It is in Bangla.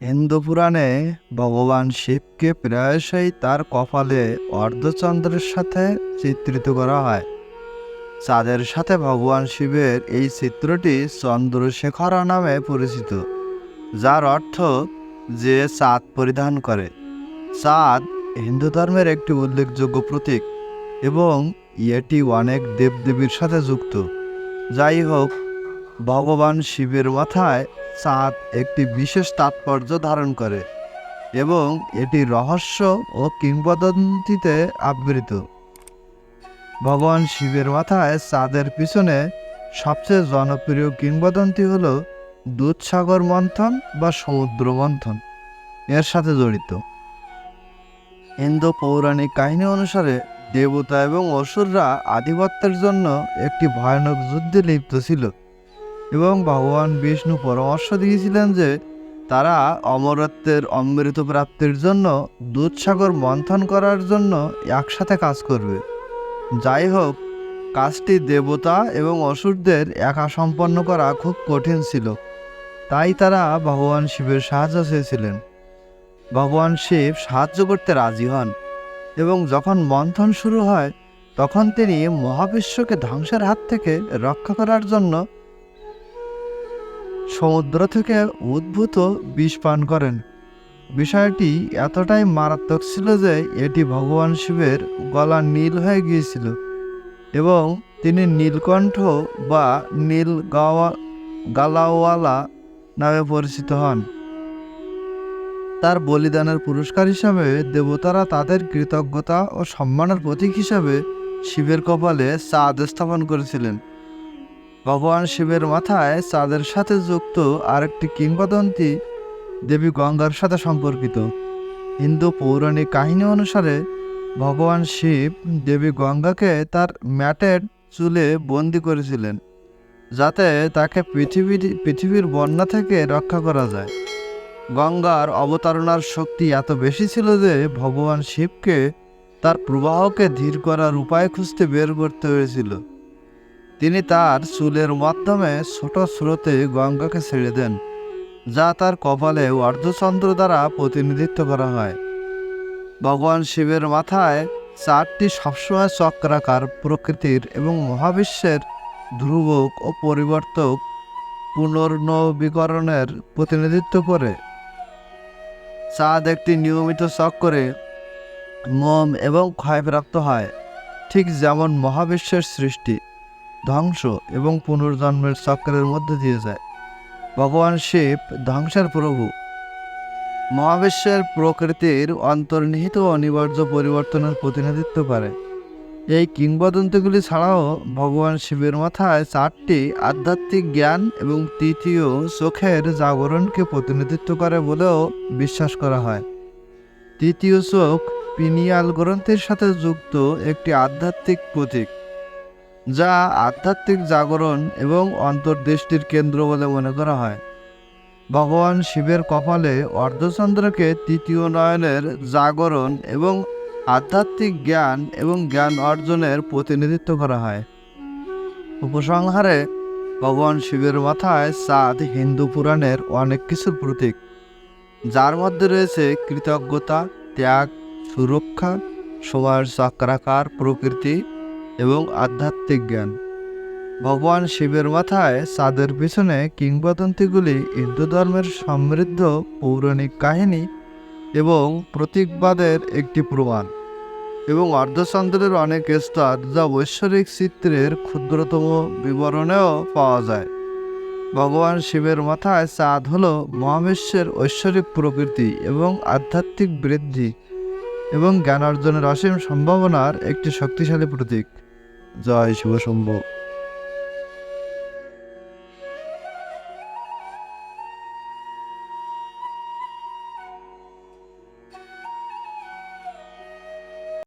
হিন্দু পুরাণে ভগবান শিবকে প্রায়শই তার কপালে অর্ধচন্দ্রের সাথে চিত্রিত করা হয়। চাঁদের সাথে ভগবান শিবের এই চিত্রটি চন্দ্রশেখরা নামে পরিচিত, যার অর্থ যে চাঁদ পরিধান করে। চাঁদ হিন্দু ধর্মের একটি উল্লেখযোগ্য প্রতীক এবং এটি অনেক দেবদেবীর সাথে যুক্ত। যাই হোক ভগবান শিবের মাথায় চাঁদ একটি বিশেষ তাৎপর্য ধারণ করে এবং এটি রহস্য ও কিংবদন্তিতে আবৃত। ভগবান শিবের মাথায় চাঁদের পিছনে সবচেয়ে জনপ্রিয় কিংবদন্তি হল দুধসাগর মন্থন বা সমুদ্র মন্থন। এর সাথে জড়িত। হিন্দু পৌরাণিক কাহিনী অনুসারে দেবতা এবং অসুররা আধিপত্যের জন্য একটি ভয়ানক যুদ্ধে লিপ্ত ছিল। এবং ভগবান বিষ্ণু পরামর্শ দিয়েছিলেন যে তারা অমরত্বের অমৃত প্রাপ্তির জন্য দুধসাগর মন্থন করার জন্য একসাথে কাজ করবে। যাই হোক, কাজটি দেবতা এবং অসুরদের একা সম্পন্ন করা খুব কঠিন ছিল। তাই তারা ভগবান শিবের সাহায্য চেয়েছিলেন। ভগবান শিব সাহায্য করতে রাজি হন এবং যখন মন্থন শুরু হয়, তখন তিনি মহাবিশ্বকে ধ্বংসের হাত থেকে রক্ষা করার জন্য সমুদ্র থেকে উদ্ভূত বিষ পান করেন। বিষয়টি এতটাই মারাত্মক ছিল যে এটি ভগবান শিবের গলা নীল হয়ে গিয়েছিল এবং তিনি নীলকণ্ঠ বা নীল গাওয়া গালাওয়ালা নামে পরিচিত হন। তার বলিদানের পুরস্কার হিসাবে দেবতারা তাদের কৃতজ্ঞতা ও সম্মানের প্রতীক হিসাবে শিবের কপালে চাঁদ স্থাপন করেছিলেন। ভগবান শিবের মাথায় চাঁদের সাথে যুক্ত আরেকটি কিংবদন্তি দেবী গঙ্গার সাথে সম্পর্কিত। হিন্দু পৌরাণিক কাহিনী অনুসারে ভগবান শিব দেবী গঙ্গাকে তার ম্যাটের চুলে বন্দি করেছিলেন, যাতে তাকে পৃথিবীর পৃথিবীর বন্যা থেকে রক্ষা করা যায়। গঙ্গার অবতারণার শক্তি এত বেশি ছিল যে ভগবান শিবকে তার প্রবাহকে ধীর করার উপায় খুঁজতে বের করতে হয়েছিল। তিনি তার চুলের মাধ্যমে ছোট স্রোতে গঙ্গাকে ছেড়ে দেন, যা তার কপালে অর্ধচন্দ্র দ্বারা প্রতিনিধিত্ব করা হয়। ভগবান শিবের মাথায় চারটি সবসময় চক্রাকার প্রকৃতির এবং মহাবিশ্বের ধ্রুবক ও পরিবর্তক পুনর্নবীকরণের প্রতিনিধিত্ব করে। চাঁদ একটি নিয়মিত চক্করে মম এবং ক্ষয়প্রাপ্ত হয়, ঠিক যেমন মহাবিশ্বের সৃষ্টি। ধ্বংস এবং পুনর্জন্মের চক্রের মধ্যে দিয়ে যায়। ভগবান শিব ধ্বংসের প্রভু। মহাবিশ্বের প্রকৃতির অন্তর্নিহিত অনিবার্য পরিবর্তনের প্রতিনিধিত্ব করে। এই কিংবদন্তিগুলি ছাড়াও ভগবান শিবের মাথায় চারটি আধ্যাত্মিক জ্ঞান এবং তৃতীয় চোখের জাগরণকে প্রতিনিধিত্ব করে বলেও বিশ্বাস করা হয়। তৃতীয় চোখ পিনিয়াল গ্রন্থের সাথে যুক্ত একটি আধ্যাত্মিক প্রতীক। যা আধ্যাত্মিক জাগরণ এবং অন্তর্দৃষ্টির কেন্দ্র বলে মনে করা হয়। ভগবান শিবের কপালে অর্ধচন্দ্রকে তৃতীয় নয়নের জাগরণ এবং আধ্যাত্মিক জ্ঞান এবং জ্ঞান অর্জনের প্রতিনিধিত্ব করা হয়। উপসংহারে, ভগবান শিবের মাথায় চাঁদ হিন্দু পুরাণের অনেক কিছুর প্রতীক, যার মধ্যে রয়েছে কৃতজ্ঞতা, ত্যাগ, সুরক্ষা সময়ের চক্রাকার প্রকৃতি এবং আধ্যাত্মিক জ্ঞান। ভগবান শিবের মাথায় চাঁদের পিছনে কিংবদন্তিগুলি হিন্দু ধর্মের সমৃদ্ধ পৌরাণিক কাহিনী এবং প্রতীকবাদের একটি প্রমাণ এবং অর্ধচন্দ্রের অনেক স্তর যা ঐশ্বরিক চিত্রের ক্ষুদ্রতম বিবরণেও পাওয়া যায়। ভগবান শিবের মাথায় চাঁদ হল মহাবিশ্বের ঐশ্বরিক প্রকৃতি এবং আধ্যাত্মিক বৃদ্ধি এবং জ্ঞান অর্জনের অসীম সম্ভাবনার একটি শক্তিশালী প্রতীক। 在一起为什么不